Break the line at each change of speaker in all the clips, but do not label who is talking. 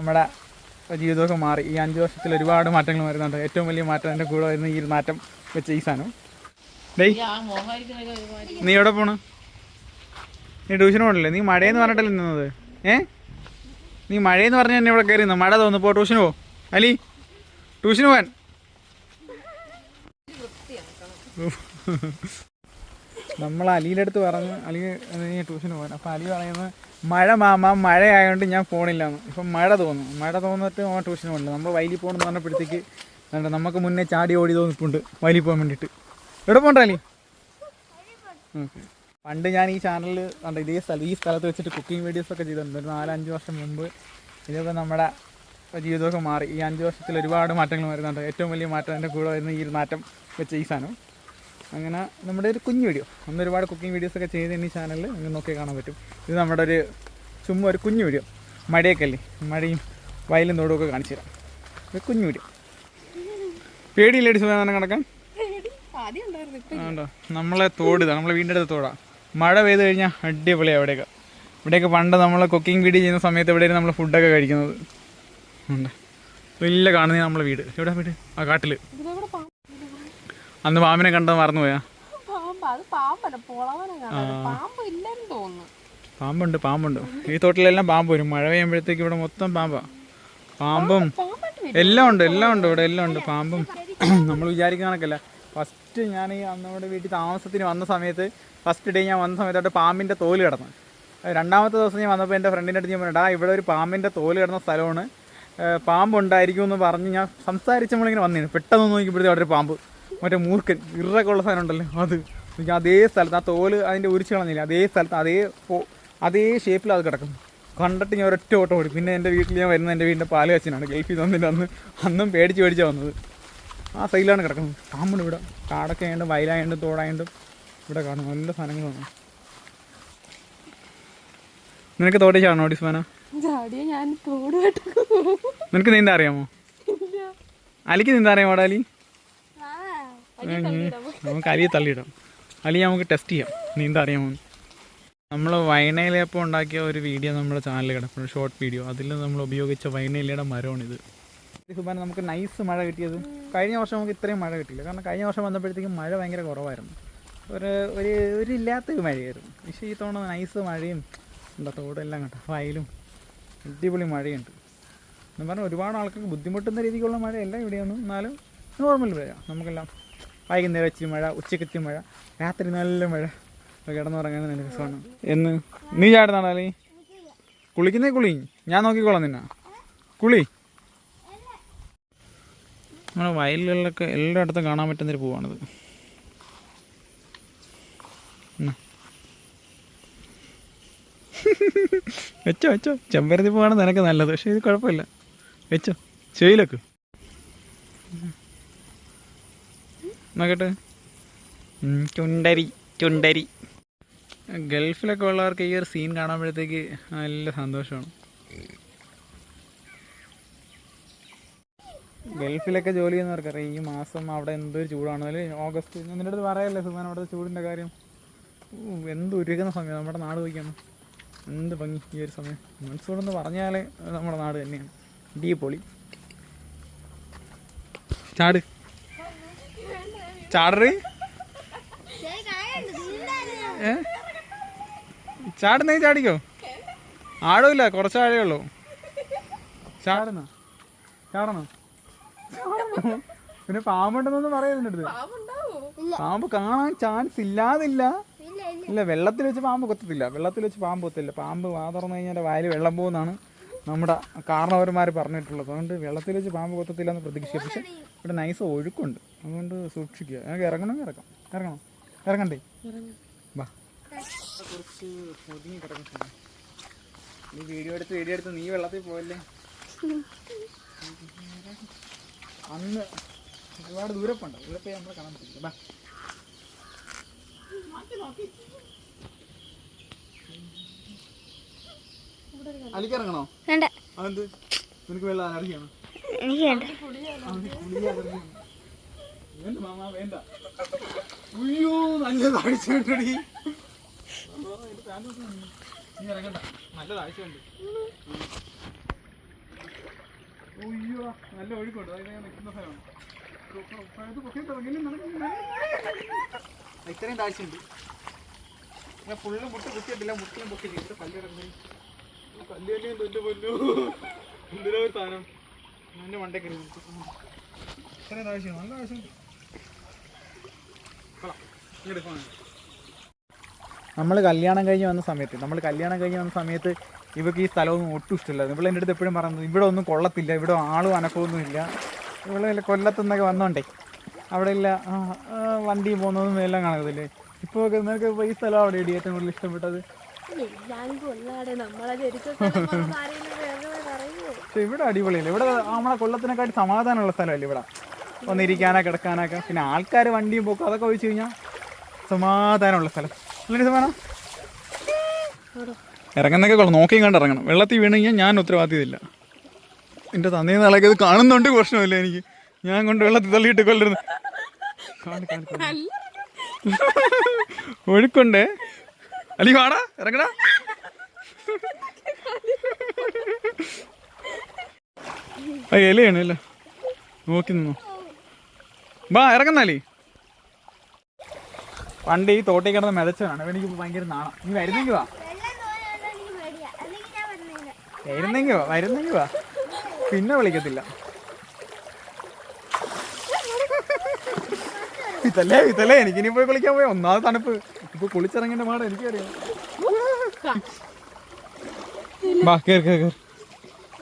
നമ്മുടെ ജീവിതമൊക്കെ മാറി. ഈ അഞ്ച് വർഷത്തിൽ ഒരുപാട് മാറ്റങ്ങൾ വരുന്നുണ്ട്. ഏറ്റവും വലിയ മാറ്റം എന്റെ കൂടെ വരുന്ന ഈ ഒരു മാറ്റം വെച്ച ഈ സാധനം. ഡേയ് നീ എവിടെ പോണ്? നീ ട്യൂഷൻ പോകണില്ലേ നീ മഴയെന്ന് പറഞ്ഞിട്ടല്ലേ നിന്നത്? ഏ? നീ മഴയെന്ന് പറഞ്ഞ എന്നെ ഇവിടെ കയറി മഴ തോന്നുന്നു പോ ട്യൂഷന് പോ. അലി ട്യൂഷന് പോവാൻ. നമ്മൾ അലിയുടെ അടുത്ത് പറഞ്ഞു അലി നീ ട്യൂഷന് പോകാൻ. അപ്പോൾ അലി പറയുന്നത് മഴ മാമ മഴ ആയതുകൊണ്ട് ഞാൻ പോണില്ലാന്ന്. ഇപ്പം മഴ തോന്നും മഴ തോന്നിട്ട് അവൻ ട്യൂഷന് പോകണ്ട നമ്മൾ വയലിൽ പോകണമെന്ന് പറഞ്ഞപ്പോഴത്തേക്ക് വേണ്ട നമുക്ക് മുന്നേ ചാടി ഓടി തോന്നിപ്പുണ്ട് വൈലി പോകാൻ വേണ്ടിയിട്ട്. എവിടെ പോകണ്ട അലി? ഓക്കെ പണ്ട് ഞാൻ ഈ ചാനലിൽ കണ്ട ഇതേ സ്ഥലം ഈ സ്ഥലത്ത് വെച്ചിട്ട് കുക്കിംഗ് വീഡിയോസൊക്കെ ചെയ്തിട്ടുണ്ട്. ഒരു നാലഞ്ച് വർഷം മുമ്പ് ഇതിപ്പോൾ നമ്മുടെ ജീവിതമൊക്കെ മാറി. ഈ അഞ്ച് വർഷത്തിൽ ഒരുപാട് മാറ്റങ്ങൾ വരുന്നുണ്ട്. ഏറ്റവും വലിയ മാറ്റം എന്റെ കൂടെ വരുന്ന ഈ ഒരു മാറ്റം വെച്ച ഈ സാധനം. അങ്ങനെ നമ്മുടെ ഒരു കുഞ്ഞു വീഡിയോ അന്ന് ഒരുപാട് കുക്കിംഗ് വീഡിയോസ് ഒക്കെ ചെയ്ത് ഈ ചാനലിൽ നിങ്ങൾ നോക്കി കാണാൻ പറ്റും. ഇത് നമ്മുടെ ഒരു ചുമ്മാ ഒരു കുഞ്ഞു വീഡിയോ മഴയൊക്കെ അല്ലേ? മഴയും വയലും തോടും ഒക്കെ കാണിച്ചു തരാം. ഒരു കുഞ്ഞു വീഡിയോ പേടിയില്ലേടി സുഖം കണക്കാൻ ആണ്ടോ നമ്മളെ തോട് ഇതാണ് നമ്മളെ വീടിന്റെ അടുത്ത് തോടാ. മഴ പെയ്ത് കഴിഞ്ഞാൽ അടിപൊളിയാണ് അവിടെയൊക്കെ. ഇവിടെയൊക്കെ പണ്ട് നമ്മൾ കുക്കിംഗ് വീഡിയോ ചെയ്യുന്ന സമയത്ത് ഇവിടെ നമ്മൾ ഫുഡൊക്കെ കഴിക്കുന്നത്? ഉണ്ട്. വലിയ കാണുന്ന നമ്മളെ വീട്. എവിടെ വീട്? ആ കാട്ടിൽ അന്ന് പാമ്പിനെ കണ്ടത് മറന്നുപോയാ? പാമ്പുണ്ട് പാമ്പുണ്ട്. ഈ തോട്ടിലെല്ലാം പാമ്പ് വരും. മഴ പെയ്യുമ്പോഴത്തേക്ക് ഇവിടെ മൊത്തം പാമ്പാ. പാമ്പും എല്ലാം ഉണ്ട് എല്ലാം ഉണ്ട് ഇവിടെ എല്ലാം ഉണ്ട്. പാമ്പും നമ്മൾ വിചാരിക്കുന്ന കണക്കല്ല. ഫസ്റ്റ് ഞാൻ ഈ അന്നവിടെ വീട്ടിൽ താമസത്തിന് വന്ന സമയത്ത് ഫസ്റ്റ് ഡേ ഞാൻ വന്ന സമയത്തോട്ട് പാമ്പിന്റെ തോൽ കിടന്നു. രണ്ടാമത്തെ ദിവസം ഞാൻ വന്നപ്പോൾ എന്റെ ഫ്രണ്ടിന്റെ അടുത്ത് ഞാൻ പറഞ്ഞാ ഇവിടെ ഒരു പാമ്പിന്റെ തോൽ കിടന്ന സ്ഥലമാണ്. പാമ്പ് പാമ്പുണ്ടായിരിക്കും എന്ന് പറഞ്ഞ് ഞാൻ സംസാരിച്ച് നമ്മളിങ്ങനെ വന്നിരുന്നു. പെട്ടെന്ന് നോക്കിയപ്പോഴത്തേക്കും അവിടെ ഒരു പാമ്പ് മറ്റേ മൂർക്കൻ ഇറൊക്കെ ഉള്ള സാധനം ഉണ്ടല്ലോ അത്. എനിക്ക് അതേ സ്ഥലത്ത് ആ തോൽ അതിന്റെ ഉരിച്ച് കളഞ്ഞില്ല അതേ സ്ഥലത്ത് അതേ അതേ ഷേപ്പിൽ അത് കിടക്കുന്നു. കണ്ടിട്ട് ഞാൻ ഒരൊറ്റ ഓട്ടം ഓടി. പിന്നെ എന്റെ വീട്ടിൽ ഞാൻ വരുന്ന എന്റെ വീടിന്റെ പാൽ കച്ചിനാണ് ഗൾഫിൽ തന്നിട്ട് അന്ന് അന്നും പേടിച്ച് പേടിച്ചാണ് വന്നത്. ആ സൈഡിലാണ് കിടക്കുന്നത്. പാമ്പുണ്ട് ഇവിടെ. കാടൊക്കെ ആയതുകൊണ്ട് വയലായതുകൊണ്ട് തോടായതുകൊണ്ട് ഇവിടെ കാണും. നല്ല സാധനങ്ങൾ കാണും. നിനക്ക് തോട്ടി ചാടണോ ഡിസ്മാന നിനക്ക് നീന്താ അറിയാമോ? അലിക്ക് നീന്താ അറിയാമോ അലി? നമുക്ക് അലിയെ തള്ളിയിടാം. അലി നമുക്ക് ടെസ്റ്റ് ചെയ്യാം. നീന്താ അറിയാമോ? നമ്മൾ വൈനയിലപ്പം ഉണ്ടാക്കിയ ഒരു വീഡിയോ നമ്മുടെ ചാനലിൽ കിടപ്പുണ്ട്. ഷോർട്ട് വീഡിയോ അതിൽ നമ്മൾ ഉപയോഗിച്ച വൈനയിലയുടെ മരമാണിത്. സുബാന നമുക്ക് നൈസ് മഴ കിട്ടിയത്. കഴിഞ്ഞ വർഷം നമുക്ക് ഇത്രയും മഴ കിട്ടില്ല കാരണം കഴിഞ്ഞ വർഷം വന്നപ്പോഴത്തേക്കും മഴ ഭയങ്കര കുറവായിരുന്നു. ഒരു ഒരു ഒരു ഇല്ലാത്തൊരു മഴയായിരുന്നു. പക്ഷേ ഈ തവണ നൈസ് മഴയും എന്താ തോടെല്ലാം കേട്ടോ വയലും അടിപൊളി മഴയുണ്ട്. എന്ന് പറഞ്ഞാൽ ഒരുപാട് ആൾക്കാർക്ക് ബുദ്ധിമുട്ടുന്ന രീതിക്കുള്ള മഴയല്ല ഇവിടെയൊന്നും. എന്നാലും നോർമൽ മഴ നമുക്കെല്ലാം വൈകുന്നേരം ഇച്ചിരി മഴ ഉച്ചക്കത്തി മഴ രാത്രി നല്ല മഴ. കിടന്നുറങ്ങാൻ നല്ല രസമാണ്. എന്ന്? നീ ചാടുന്നാണോ കുളിക്കുന്നേ കുളി. ഞാൻ നോക്കിക്കോളാം നിന്നെ. കുളി. നമ്മുടെ വയലുകളിലൊക്കെ എല്ലായിടത്തും കാണാൻ പറ്റുന്നൊരു പൂവാണിത്. വെച്ചോ വെച്ചോ. ചെമ്പരത്തി പൂവാണ് നിനക്ക് നല്ലത്. പക്ഷേ ഇത് കുഴപ്പമില്ല. വെച്ചോ. ചെയിലൊക്കെ. നോക്കട്ടെ. ചുണ്ടരി ചുണ്ടരി. ഗൾഫിലൊക്കെ ഉള്ളവർക്ക് ഈ ഒരു സീൻ കാണുമ്പോഴത്തേക്ക് നല്ല സന്തോഷമാണ്. ഗൾഫിലൊക്കെ ജോലി ചെയ്യുന്നവർക്കറിയാം ഈ മാസം അവിടെ എന്തൊരു ചൂടാണ്. അതിൽ ഓഗസ്റ്റ് നിന്റെ അടുത്ത് പറയല്ലേ സുമാൻ അവിടുത്തെ ചൂടിന്റെ കാര്യം? ഊ, എന്ത് ഉരുകുന്ന സമയം നമ്മുടെ നാട് പോയിക്കാണ് എന്ത് ഭംഗി ഈ ഒരു സമയം. മൺസൂൺ എന്ന് പറഞ്ഞാൽ നമ്മുടെ നാട് തന്നെയാണ്. ഡീ പൊളി ചാട്. ചാടറ്? ഏ? ചാടുന്നേ ചാടിക്കോ? ആഴമില്ല കുറച്ച് ആഴേ ഉള്ളൂ. ചാടുന്ന? ചാടണോ? പിന്നെ പാമ്പുണ്ടെന്നൊന്നും പറയുന്നുണ്ട് പാമ്പ് കാണാൻ ചാൻസ് ഇല്ലാതില്ല. ഇല്ല വെള്ളത്തിൽ വെച്ച് പാമ്പ് കൊത്തത്തില്ല. വെള്ളത്തിൽ വെച്ച് പാമ്പ് കൊത്തില്ല. പാമ്പ് വാതറന്നു കഴിഞ്ഞാൽ വയൽ വെള്ളം പോകുന്നതാണ്. നമ്മുടെ കാരണവന്മാർ പറഞ്ഞിട്ടുള്ളത്. അതുകൊണ്ട് വെള്ളത്തിൽ വെച്ച് പാമ്പ് കൊത്തത്തില്ല എന്ന് പ്രതീക്ഷിക്കുക. പക്ഷെ ഇവിടെ നൈസ് ഒഴുക്കുണ്ട്. അതുകൊണ്ട് സൂക്ഷിക്കുക. ഞങ്ങൾക്ക് ഇറങ്ങണമെങ്കിൽ ഇറക്കാം. ഇറങ്ങണം? ഇറങ്ങണ്ടേ? വാ. നീ വീഡിയോ എടുത്ത് വീഡിയോ എടുത്ത് നീ വെള്ളത്തിൽ പോയല്ലേ അന്ന് ഒരുപാട് ദൂരപ്പുണ്ട്. ഇവിടെ പോയി നമ്മളെ കാണാൻ പറ്റില്ല. ബാ അലിക്കിറങ്ങണോ
വേണ്ട.
അതെന്ത്? നിനക്ക് വെള്ളം അലർജിയാണോ?
എനിക്ക് വേണ്ട.
വേണ്ട മാമ വേണ്ട. നല്ല താഴ്ചയുണ്ടടി നീ ഇറങ്ങണ്ട. നല്ല താഴ്ചയുണ്ട് നല്ല ഒഴുക്കുണ്ട്. അതായത് ഞാൻ നിൽക്കുന്ന സ്ഥലമാണ്. ഇത്രയും താഴ്ചയുണ്ട് ഞാൻ ഫുള്ള് മുട്ട് കുത്തിയിട്ടില്ല. മുട്ടിലും പൊക്കി ചെയ്തിട്ട് പല്ല് പൊന്നു. എന്തിനാ ഒരു സാധനം? മണ്ടേ. ഇത്രയും നല്ല നമ്മൾ കല്യാണം കഴിഞ്ഞ് വന്ന സമയത്ത് നമ്മൾ കല്യാണം കഴിഞ്ഞ് വന്ന സമയത്ത് ഇവക്ക് ഈ സ്ഥലമൊന്നും ഒട്ടും ഇഷ്ടമില്ല. ഇവിടെ എന്റെ അടുത്ത് എപ്പോഴും പറയുന്നത് ഇവിടെ ഒന്നും കൊള്ളത്തില്ല ഇവിടെ ആളും അനക്കമൊന്നും ഇല്ല. ഇവിടെ കൊല്ലത്തുനിന്നൊക്കെ വന്നോണ്ടേ. അവിടെ ഇല്ല വണ്ടി പോകുന്നതും എല്ലാം കാണത്തില്ലേ? ഇപ്പോൾ നിനക്ക് ഈ സ്ഥലം അവിടെ ഇടി ഏറ്റവും കൂടുതൽ ഇഷ്ടപ്പെട്ടത്? പക്ഷെ ഇവിടെ അടിപൊളിയല്ലേ? ഇവിടെ നമ്മളെ കൊല്ലത്തിനെക്കാട്ടി സമാധാനമുള്ള സ്ഥലമല്ലേ ഇവിടെ? ഒന്നിരിക്കാനൊക്കെ കിടക്കാനൊക്കെ. പിന്നെ ആൾക്കാർ വണ്ടിയും പോക്കും അതൊക്കെ ഒഴിച്ചു കഴിഞ്ഞാൽ സമാധാനമുള്ള സ്ഥലം. അല്ലേ സമാനം ഇറങ്ങുന്നൊക്കെ കൊള്ളാം. നോക്കി കണ്ട് ഇറങ്ങണം. വെള്ളത്തിൽ വീണ് കഴിഞ്ഞാൽ ഞാൻ ഉത്തരവാദിത്തമില്ല. എന്റെ തന്നേ നാളേക്ക് ഇത് കാണുന്നുണ്ട് പ്രശ്നമില്ല എനിക്ക്. ഞാൻ കൊണ്ട് വെള്ളത്തിൽ തള്ളിയിട്ട് കൊല്ലരുത് കാണി കാണി കാണി. ഒഴുക്കുണ്ടേ? അല്ലെങ്കിൽ വാടാ ഇറങ്ങടാ. ആ ഇലയാണ് അല്ല നോക്കി നിന്നു. ബാ ഇറങ്ങുന്നാലേ പണ്ട് ഈ തോട്ടിൽ കിടന്ന് മെതച്ചതാണ് എനിക്ക് ഭയങ്കര നാണം. നീ വരുന്നെങ്കിൽ വാ. വരുന്നെങ്കിൽ വാ വരുന്നെങ്കിൽ വാ. പിന്നെ വിളിക്കത്തില്ല. ഇതല്ലേ ഇതല്ലേ. എനിക്കിനി പോയി കുളിക്കാൻ പോയി ഒന്നാമത് തണുപ്പ്. ഇപ്പൊ കുളിച്ചിറങ്ങേണ്ട പാട് എനിക്കറിയാം.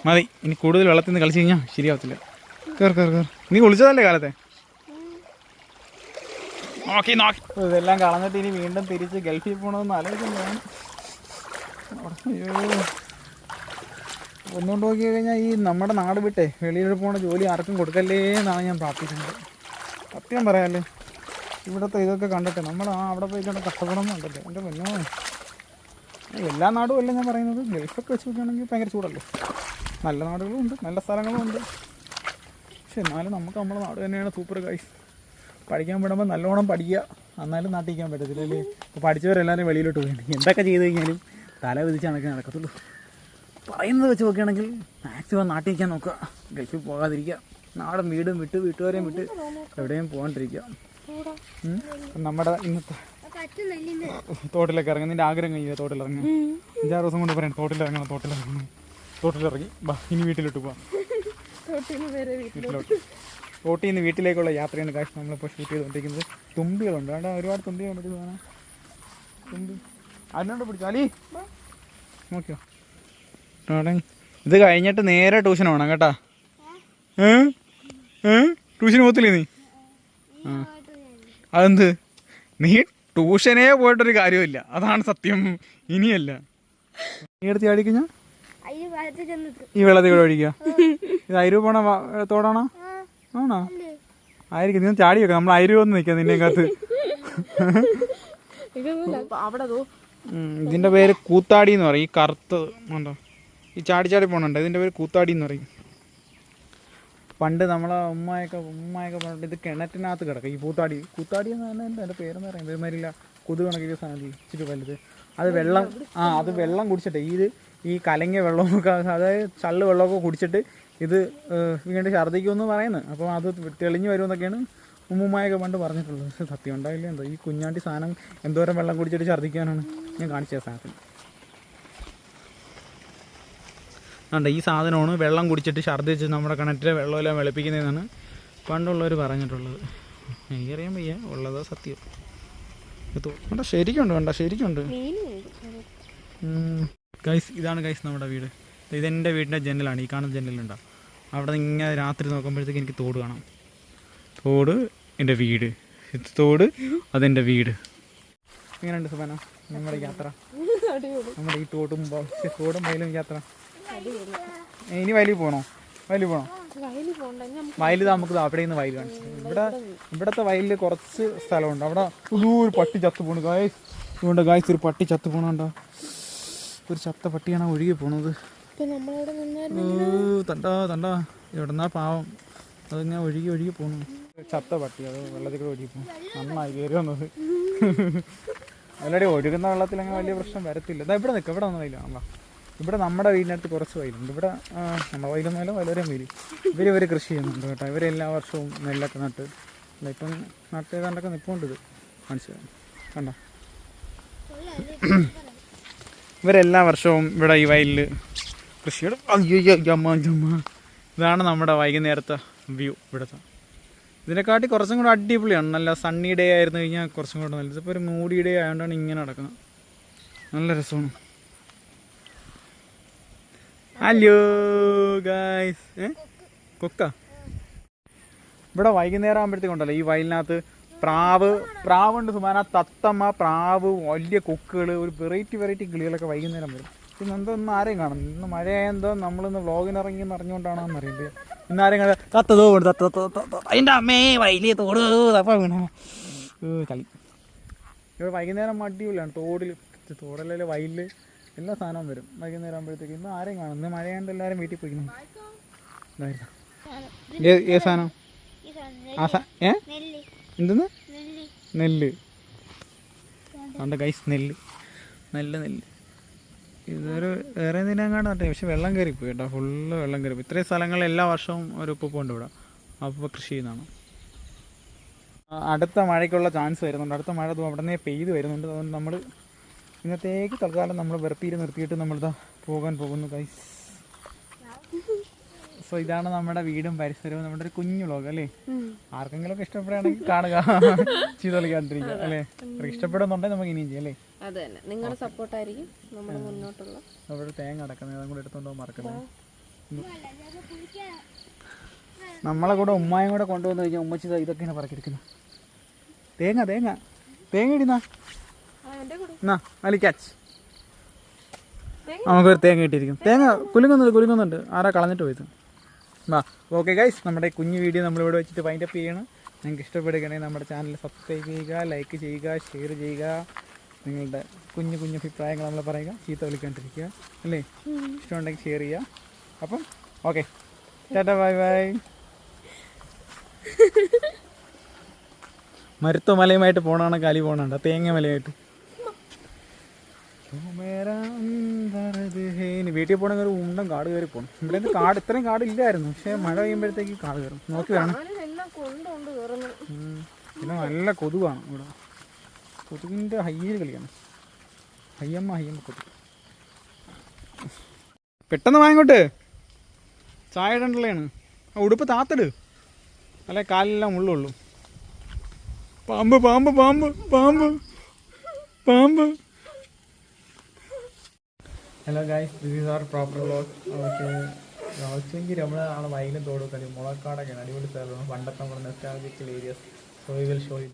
മതി ഇനി കൂടുതൽ വെള്ളത്തിൽ നിന്ന് കളിച്ചു കഴിഞ്ഞാൽ ശരിയാവത്തില്ല. കേർ കേറ് കേറ്. നീ കുളിച്ചതല്ലേ കാലത്തെ? നോക്കി നോക്കി. ഇതെല്ലാം കളഞ്ഞിട്ട് ഇനി വീണ്ടും തിരിച്ച് ഗൾഫിൽ പോകണമെന്ന് ആലോചിക്കുന്നു ഒന്നുകൊണ്ട് നോക്കി കഴിഞ്ഞാൽ ഈ നമ്മുടെ നാട് വിട്ടേ വെളിയിൽ പോണ ജോലി ആർക്കും കൊടുക്കല്ലേ എന്നാണ് ഞാൻ പ്രാർത്ഥിക്കുന്നത്. സത്യം പറയാല്ലേ ഇവിടുത്തെ ഇതൊക്കെ കണ്ടിട്ട് നമ്മൾ ആ അവിടെ പോയി കണ്ട കണ്ടിട്ട് എന്റെ പിന്നെ. എല്ലാ നാടും അല്ല ഞാൻ പറയുന്നത്? ഗൾഫൊക്കെ വെച്ച് നോക്കുകയാണെങ്കിൽ ഭയങ്കര ചൂടല്ലേ? നല്ല നാടുകളും ഉണ്ട് നല്ല സ്ഥലങ്ങളും ഉണ്ട്. പക്ഷെ എന്നാലും നമുക്ക് നമ്മുടെ നാട് തന്നെയാണ് സൂപ്പർ ഗൈസ് പഠിക്കാൻ വിടുമ്പോൾ നല്ലോണം പഠിക്കുക. എന്നാലും നാട്ടിക്കാൻ പറ്റത്തില്ല അല്ലേ? ഇപ്പോൾ പഠിച്ചവരെല്ലാവരും വെളിയിലോട്ട് പോയി. എന്തൊക്കെ ചെയ്ത് കഴിഞ്ഞാലും തല വിധിച്ച് കണക്കെ നടക്കത്തുള്ളൂ. പറയുന്നത് വെച്ച് നോക്കുകയാണെങ്കിൽ മാക്സിമം നാട്ടിൽ നിൽക്കാൻ നോക്കുക. ഗൾഫിൽ പോകാതിരിക്കുക. നാടും വീടും വിട്ട് വീട്ടുകാരെയും വിട്ട് എവിടെയും പോകാണ്ടിരിക്കുക. നമ്മുടെ ഇന്നത്തെ തോട്ടിലൊക്കെ ഇറങ്ങി. നിന്റെ ആഗ്രഹം കഴിഞ്ഞ തോട്ടിലിറങ്ങി അഞ്ചാറ് ദിവസം കൊണ്ട് പറയാം തോട്ടിലിറങ്ങണം തോട്ടിലിറങ്ങണം. തോട്ടിലിറങ്ങി. ബാ ഇനി വീട്ടിലോട്ട് പോവാം. വീട്ടിലോട്ട്. തോട്ടിൽ നിന്ന് വീട്ടിലേക്കുള്ള യാത്രയാണ് കാശ് നമ്മളിപ്പോൾ ഷൂട്ട് ചെയ്തുകൊണ്ടിരിക്കുന്നത്. തുമ്പികളുണ്ട്. വേണ്ട ഒരുപാട് തുമ്പികൾ കണ്ടിട്ട് തോന്നാ തുമ്പി. അതിനോട് പിടിച്ചു? അലി? നോക്കിയോ? ഇത് കഴിഞ്ഞിട്ട് നേരെ ട്യൂഷൻ പോകണം കേട്ടാ. ട്യൂഷന് പോത്തില്ലേ നീ? ആ. അതെന്ത്? നീ ട്യൂഷനേ പോയിട്ടൊരു കാര്യമില്ല അതാണ് സത്യം. ഇനിയല്ല. നീ എടുത്ത്
വലത്ത് ചെന്നിട്ട്.
ഈ വെള്ളത്തിൽ കൂടെ ഒഴിക്കുക. ഇത് അയിരൂ പോണ തോടാണോ? ആണോ? ആയിരിക്കും. നീ ചാടി വെക്കാം നമ്മൾ അയിരൂ ഒന്ന് നിൽക്കാം നിന്നെ കാത്ത് ഇതിന്റെ പേര് കൂത്താടി എന്ന് പറയും. ഈ കറുത്തത് ഉണ്ടോ? ഈ ചാടി ചാടി പോണണ്ട? ഇതിന്റെ പേര് കൂത്താടി എന്ന് പറയും. പണ്ട് നമ്മളെ ഉമ്മയൊക്കെ ഉമ്മയൊക്കെ പറഞ്ഞിട്ട് ഇത് കിണറ്റിനകത്ത് കിടക്കും. ഈ കൂത്താടി. കൂത്താടി എന്ന് പറഞ്ഞാൽ എന്താ? എന്റെ പേരെന്ന് പറയുന്നത് ഇതുമാരില്ല കൊതു കണക്കിയ സാധനം ഇച്ചിരി വലുത്. അത് വെള്ളം ആ അത് വെള്ളം കുടിച്ചിട്ട് ഇത് ഈ കലങ്ങിയ വെള്ളമൊക്കെ അതായത് ചള്ള് വെള്ളമൊക്കെ കുടിച്ചിട്ട് ഇത് വീണ്ടും ഛർദ്ദിക്കുമെന്ന് പറയുന്നത് അപ്പോൾ അത് തെളിഞ്ഞു വരുമെന്നൊക്കെയാണ് ഉമ്മുമ്മയൊക്കെ പണ്ട് പറഞ്ഞിട്ടുള്ളത്. സത്യം ഉണ്ടായില്ല എന്തോ. ഈ കുഞ്ഞാണ്ടി സാധനം എന്തോരം വെള്ളം കുടിച്ചിട്ട് ഛർദ്ദിക്കാനാണ് ഞാൻ കാണിച്ച സാധനം. ഉണ്ട് ഈ സാധനമാണ് വെള്ളം കുടിച്ചിട്ട് ഛർദ്ദിച്ച് നമ്മുടെ കിണറ്റിലെ വെള്ളമെല്ലാം വെളുപ്പിക്കുന്നതെന്നാണ് പണ്ടുള്ളവർ പറഞ്ഞിട്ടുള്ളത്. എനിക്കറിയാൻ വയ്യ ഉള്ളതോ സത്യം. വേണ്ട കണ്ടോ ശരിക്കുണ്ട് കണ്ടോ ശരിക്കുണ്ട്. ഗൈസ് ഇതാണ് ഗൈസ് നമ്മുടെ വീട്. ഇതെന്റെ വീടിന്റെ ജനലാണ് ഈ കാണുന്ന ജനലുണ്ടോ. അവിടെ നിന്ന് ഇങ്ങനെ രാത്രി നോക്കുമ്പോഴത്തേക്ക് എനിക്ക് തോട് കാണാം. തോട് എന്റെ വീട്. തോട് അതെന്റെ വീട്. എങ്ങനെയുണ്ട് സുബാന. നമ്മുടെ യാത്ര. നമ്മുടെ ഈ തോട്ടും തോടും വയലും യാത്ര. ഇനി വയലിൽ പോകണോ വയലിൽ പോകണോ
പോണ്ട നമുക്ക്
അവിടെ നിന്ന് വയൽ കാണിച്ചു ഇവിടെ ഇവിടത്തെ വയലിൽ കുറച്ച് സ്ഥലമുണ്ട്. അവിടെ ഒരു പട്ടി ചത്തു പോണു ഗായ്സ് ഇതുകൊണ്ട് ഗായ്സ് ഒരു പട്ടി ചത്തു പോണുണ്ടോ ഒരു ചത്ത പട്ടിയാണ് ഒഴുകി പോണത്. തണ്ടാ തണ്ടാ. എവിടെന്നാ പാവം. അതിങ്ങനെ ഒഴുകി ഒഴുകി പോണു. ചത്ത പട്ടി അത് വെള്ളത്തിൽ കൂടെ ഒഴുകി പോകും നന്നായി കയറി വന്നത്. അല്ലടി ഒഴുകുന്ന വെള്ളത്തിൽ അങ്ങനെ വലിയ പ്രശ്നം വരത്തില്ല. ഇതാ ഇവിടെ നിൽക്കാം ഇവിടെ വന്നതില്ല അല്ല ഇവിടെ നമ്മുടെ വീടിനടുത്ത് കുറച്ച് വയലുണ്ട്. ഇവിടെ നമ്മുടെ വയലൊന്നുമല്ല വല്ലവരും വരും. ഇവർ ഇവർ കൃഷി ചെയ്യുന്നുണ്ട് കേട്ടോ. ഇവർ എല്ലാ വർഷവും നെല്ലൊക്കെ നട്ട്. ഇപ്പം നട്ട് ഏതാണ്ടൊക്കെ നിൽപ്പുണ്ട് ഇത്. മനസ്സിലായി കണ്ടോ? ഇവരെല്ലാ വർഷവും ഇവിടെ ഈ വയലിൽ കൃഷിയുടെ അയ്യോ, അമ്മ അമ്മ. ഇതാണ് നമ്മുടെ വൈകുന്നേരത്തെ വ്യൂ ഇവിടുത്തെ. ഇതിനെക്കാട്ടി കുറച്ചും കൂടെ അടിപൊളിയാണ്. നല്ല സണ്ണി ഡേ ആയിരുന്നു കഴിഞ്ഞാൽ കുറച്ചും കൂടെ നല്ലത്. ഇപ്പോൾ ഒരു മൂടി ഡേ ആയതുകൊണ്ടാണ് ഇങ്ങനെ നടക്കുന്നത്. നല്ല രസമാണ്. ഹലോ ഗായ്സ് ഏ? കൊക്ക? ഇവിടെ വൈകുന്നേരം ആകുമ്പോഴത്തേക്കുണ്ടല്ലോ ഈ വയലിനകത്ത് പ്രാവ് പ്രാവുണ്ട് സുമാന. തത്തമ്മ പ്രാവ് വലിയ കൊക്കുകൾ ഒരു വെറൈറ്റി വെറൈറ്റി കിളികളൊക്കെ വൈകുന്നേരം വരും. പിന്നെ എന്തോ ഒന്നും ആരെയും കാണും ഇന്ന് മഴയായെന്തോ നമ്മളിന്ന് വ്ളോഗിന് ഇറങ്ങി എന്ന് അറിഞ്ഞുകൊണ്ടാണോ എന്നറിയില്ല ഇന്ന് ആരെയും കാണാൻ തത്തതോ തത്ത തത്ത തത്ത അതിന്റെ അമ്മേ വയലിയ തോട് തപ്പ വീണ. കളി. ഇവിടെ വൈകുന്നേരം അടിപൊളിയാണ് തോടിൽ തോടല്ലേ വയലിൽ എല്ലാ സാധനവും വരും. വൈകുന്നേരം ആകുമ്പോഴത്തേക്ക് ഇന്ന് ആരെയും കാണും. ഇന്ന് മഴയാണ്ട് എല്ലാവരും വീട്ടിൽ. ഏ- ഏത് സാധനം? ആ സാ ഏ?
നെല്ല്.
എന്തെന്ന്?
നെല്ല്.
നെല്ല്. ഉണ്ട് ഗൈസ് നെല്ല്. നല്ല നെല്ല്. ഇതൊരു വേറെ എന്തിനാങ്ങാണ്ട് നട്ടെ പക്ഷെ വെള്ളം കയറിപ്പോയി കേട്ടോ. ഫുള്ള് വെള്ളം കയറിപ്പോയി. ഇത്രയും സ്ഥലങ്ങൾ എല്ലാ വർഷവും ഒരു ഉപ്പ് കൊണ്ടുവിടാം ഇവിടെ. അപ്പോൾ കൃഷി ചെയ്യുന്നതാണ്. അടുത്ത മഴയ്ക്കുള്ള ചാൻസ് വരുന്നുണ്ട്. അടുത്ത മഴ അവിടെ നിന്ന് പെയ്ത് വരുന്നുണ്ട്. അതുകൊണ്ട് നമ്മൾ ഇന്നത്തേക്ക് തൽക്കാലം നമ്മൾ വെറുപ്പീര് നിർത്തിയിട്ട് നമ്മളിതാ പോകാൻ പോകുന്നു കൈസ് സോ ഇതാണ് നമ്മുടെ വീടും പരിസരവും. നമ്മുടെ ഒരു കുഞ്ഞു വ്ളോഗ് അല്ലേ? ആർക്കെങ്കിലും ഒക്കെ ഇഷ്ടപ്പെടുകയാണെങ്കിൽ കാണുക. ചെയ്ത് കളിക്കാണ്ടിരിക്കുക അല്ലേ ഇഷ്ടപ്പെടുന്നുണ്ടെങ്കിൽ നമുക്ക് ഇനിയും ചെയ്യാം അല്ലേ?
അത് തന്നെ. നിങ്ങളുടെ സപ്പോർട്ടായിരിക്കും നമ്മൾ മുന്നോട്ടുള്ള.
അവിടെ തേങ്ങ അടക്കുന്നത് അതും കൂടെ എടുത്തോണ്ടോ മറക്കുന്നത് നമ്മളെ കൂടെ ഉമ്മായും കൂടെ കൊണ്ടുവന്ന് കഴിഞ്ഞാൽ ഉമ്മച്ചി ഇതൊക്കെയാണ് പറക്കിയിരിക്കുന്നത് തേങ്ങ തേങ്ങ. തേങ്ങ ഇടുന്ന അലി ക്യാച്ച് നമുക്കൊരു തേങ്ങ ഇട്ടിരിക്കും തേങ്ങ കുലുങ്ങുന്നുണ്ട് കുലുങ്ങുന്നുണ്ട്. ആരാ കളഞ്ഞിട്ട് പോയത്? വാ ഓക്കെ ഗൈസ് നമ്മുടെ കുഞ്ഞു വീഡിയോ നമ്മളിവിടെ വെച്ചിട്ട് വൈൻഡപ്പ് ചെയ്യണം. നിങ്ങൾക്ക് ഇഷ്ടപ്പെടുകയാണെങ്കിൽ നമ്മുടെ ചാനൽ സബ്സ്ക്രൈബ് ചെയ്യുക ലൈക്ക് ചെയ്യുക ഷെയർ ചെയ്യുക. നിങ്ങളുടെ കുഞ്ഞു കുഞ്ഞു അഭിപ്രായങ്ങൾ നമ്മൾ പറയുക. ചീത്ത വിളിക്കാണ്ടിരിക്കുക. അല്ലേ? ഇഷ്ടമുണ്ടെങ്കിൽ ഷെയർ ചെയ്യുക. അപ്പം ഓക്കെ ടാറ്റാ ബൈ ബൈ മരുത്ത മലയുമായിട്ട് പോണാണ്? കാലി പോണുണ്ട് തേങ്ങ മലയായിട്ട്. വീട്ടിൽ പോകണമെങ്കിൽ ഒരു ഉണ്ടം കാട് കയറി പോകണം ഇവിടെ കാട് ഇത്രയും കാട് ഇല്ലായിരുന്നു. പക്ഷെ മഴ പെയ്യുമ്പോഴത്തേക്ക് കാട് കയറും. നോക്കി വേണം. പിന്നെ നല്ല കൊതുവാണ് ഇവിടെ. കൊതുകിന്റെ ഹയ്യയിൽ കളിക്കണം. ഹയ്യമ്മ ഹയ്യമ്മ കൊതുക്. പെട്ടെന്ന് വാങ്ങോട്ടെ ചായ ഇടണ്ടല്ലാണ് ആ ഉടുപ്പ് താത്തട്. അല്ലെ കാലിലെല്ലാം ഉള്ളു പാമ്പ് പാമ്പ് പാമ്പ് പാമ്പ് പാമ്പ്. Hello guys this is our proper vlog okay രാവിലെങ്കിൽ നമ്മൾ നാളെ വൈകുന്നേരം തോടുക്കാൻ മുളക്കാടൊക്കെയാണ്. അടിപൊളി സ്ഥലമാണ്. പണ്ടത്തെ നമ്മുടെ nostalgic areas so we will show